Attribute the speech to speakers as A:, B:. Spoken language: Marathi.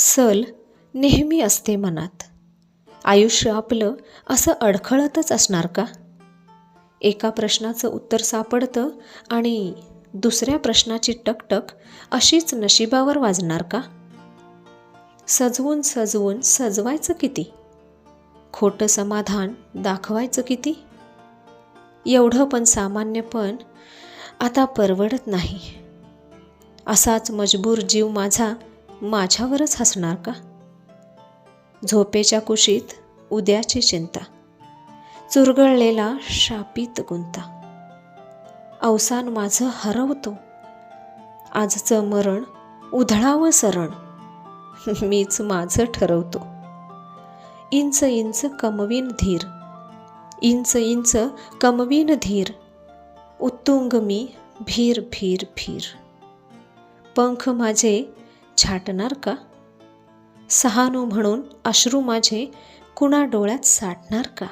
A: सल नेहमी असते मनात. आयुष्य आपलं असं अडखळतच असणार का? एका प्रश्नाचं उत्तर सापडतं आणि दुसऱ्या प्रश्नाची टकटक अशीच नशिबावर वाजणार का? सजवून सजवून सजवायचं किती? खोटं समाधान दाखवायचं किती? एवढं पण सामान्य पण आता परवडत नाही. असाच मजबूर जीव माझा माझ्यावरच हसणार का? झोपेच्या कुशीत उद्याची चिंता. चुरगळलेला शापित गुंता. अवसान माझं हरवतो. आजचं मरण उधळावं सरण. मीच माझं ठरवतो. इंच इंच कमवीन धीर. इंच इंच कमवीन धीर. उत्तुंग मी भीर भीर भीर. पंख माझे छाटणार का? सहानू म्हणून अश्रू माझे कुणा डोळ्यात साठणार का?